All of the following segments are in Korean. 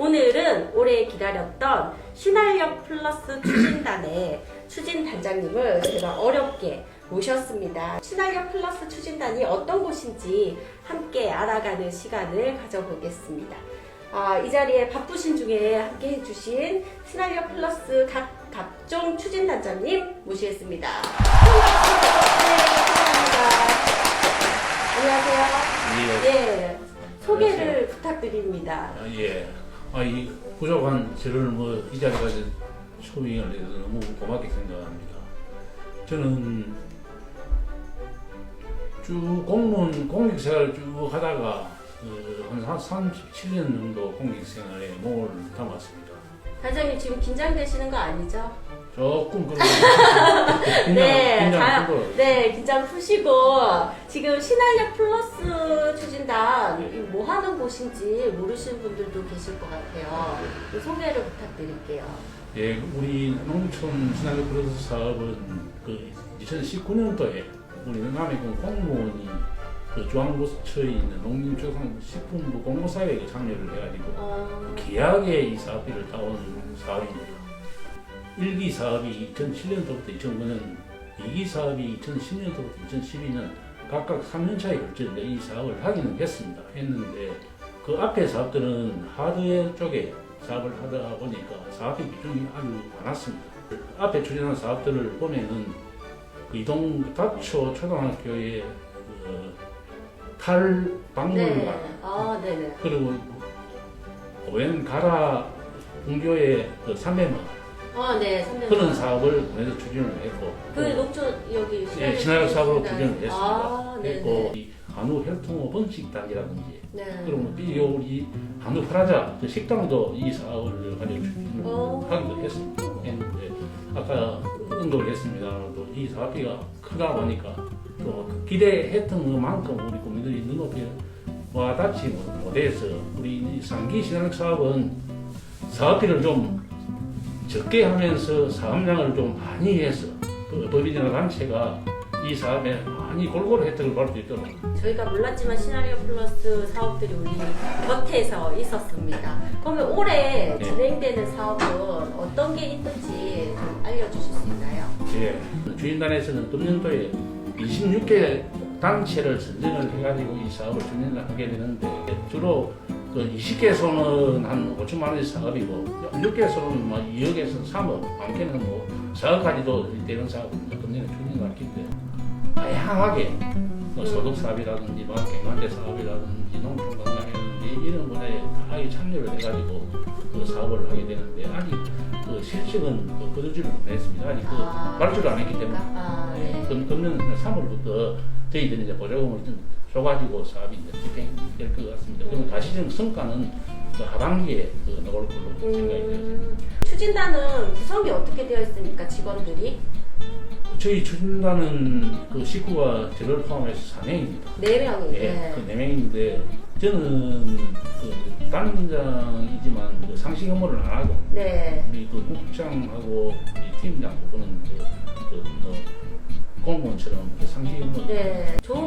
오늘은 오래 기다렸던 신활력 플러스 추진단의 추진단장님을 제가 어렵게 모셨습니다. 신활력 플러스 추진단이 어떤 곳인지 함께 알아가는 시간을 가져보겠습니다. 아, 이 자리에 바쁘신 중에 함께 해주신 신활력 플러스 각 각종 추진단장님 모시겠습니다. 네. 안녕하세요. 예, 소개를 부탁드립니다. 아, 예. 아, 이 부족한 저를 뭐 이 자리까지 초빙을 해서 너무 고맙게 생각합니다. 저는 쭉 공무원 공익 생활을 쭉 하다가 그, 한 37년 정도 공익 생활에 몸을 담았습니다. 단장님 지금 긴장되시는 거 아니죠? 조금 그런 긴장, 네, 긴장 풀고 네, 긴장 푸시고 지금 신한력 플러스 추진단 이뭐 하는 곳인지 모르시는 분들도 계실 것 같아요. 그 소개를 부탁드릴게요. 예, 우리 농촌 신한력 플러스 사업은 그 2019년도에 우리 남해군 공무원이 그 중앙부처에 있는 농림축산식품부 공모사회에 참여를 해가지고 어, 기하게 이 사업비를 따온 사업입니다. 1기 사업이 2007년도부터 2009년, 2기 사업이 2010년도부터 2012년 각각 3년 차에 걸쳐 이 사업을 하기는 했습니다. 했는데 그 앞에 사업들은 하드웨어 쪽에 사업을 하다 보니까 사업비 비중이 아주 많았습니다. 앞에 추진한 사업들을 보면은 그 이동 다초 초등학교의 그 탈박물관 네, 아. 그리고 오웬 가라 분교의 그 삼매마 어, 네. 그런 사업을 보내서 추진을 했고 그 농촌 여기 예, 신화력 사업으로. 추진을 했습니다. 아, 네네. 이 한우 혈통어 번식단이라든지 네. 또 우리 한우 프라자 그 식당도 이 사업을 가지고 추진을 오. 하기도 했습니다. 했는데 아까 언급을 했습니다. 또 이 사업비가 크다 보니까 또 기대했던 것만큼 우리 국민들이 눈높이에 와닿지 못해서 우리 이 상기 신앙 사업은 사업비를 좀 적게 하면서 사업량을 좀 많이 해서 그 법인이나 단체가 이 사업에 많이 골고루 혜택을 받을 수 있도록 저희가 몰랐지만 시나리오 플러스 사업들이 우리 곁에서 있었습니다. 그러면 올해 네. 진행되는 사업은 어떤 게 있는지 좀 알려주실 수 있나요? 예. 주인단에서는 금년도에 26개 단체를 선정을 해가지고 이 사업을 진행을 하게 되는데 주로 그 20개소는 한 5천만 원의 사업이고 6개소는 뭐 2억에서 3억, 많게는 뭐 4억까지도 되는 사업을 금년에 추진을 했기 때문에 다양하게 뭐 소득 사업이라든지 뭐 갱간대 사업이라든지 농촌 건강이라든지 이런 분야에 다 참여를 해가지고 그 사업을 하게 되는데 아직 그 실적은 그 거두지를 못했습니다. 아직 그 아, 발주를 안 했기 때문에 아, 네. 네. 금, 금년 3월부터 저희들이 이제 보조금을 좀 줘가지고 사업이 이제 집행될 것 같습니다. 그럼 가시적 성과는 그 하반기에 그 나올 걸로 생각이 되었습니다. 음, 추진단은 구성이 어떻게 되어 있습니까? 직원들이 저희 추진단은 그 식구가 저를 포함해서 4명입니다. 네 명이. 예, 네. 그 4명인데 저는 그 단장이지만 그 상식 업무를 안 하고 네. 우리 그 국장하고 우리 팀장 부분은 그, 그 뭐, 공무원처럼 그 상식 업무 네, 좋은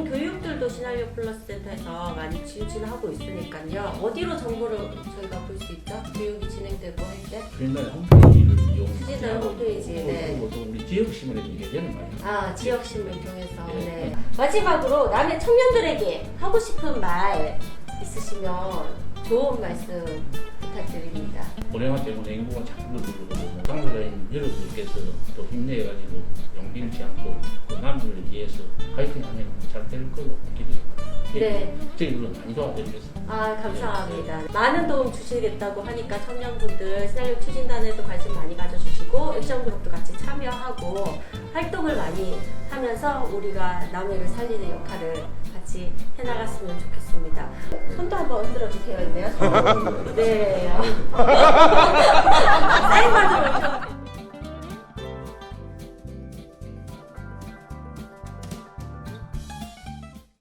시나리오 플러스 센터에서 많이 추진하고 있으니까요. 어디로 정보를 저희가 볼 수 있죠? 교육이 진행되고 할 때? 주인단의 홈페이지를 이용해서 주진단 홈페이지, 네. 우리 지역 신문에 이게 되는 말이에요. 아, 지역신문 통해서. 예. 네. 마지막으로 남의 청년들에게 하고 싶은 말 있으시면 좋은 말씀 부탁드립니다. 고령화 때문에 행복은 자꾸 누르고 당사자인 여러분들께서 또 힘내가지고 용기 잃지 않고 또 남들을 위해서 파이팅 하면 잘 될 거로 기대합니다. 네. 저희들은 많이 도와드리겠습니다. 아, 감사합니다. 많은 도움 주시겠다고 하니까 청년분들 시나리오 추진단에도 관심 많이 가져주시고 액션 그룹도 같이 참여하고 활동을 많이 하면서 우리가 남해를 살리는 역할을 같이 해나갔으면 좋겠습니다. 손도 한번 흔들어 주세요, 있네요. 네. 사인 받으러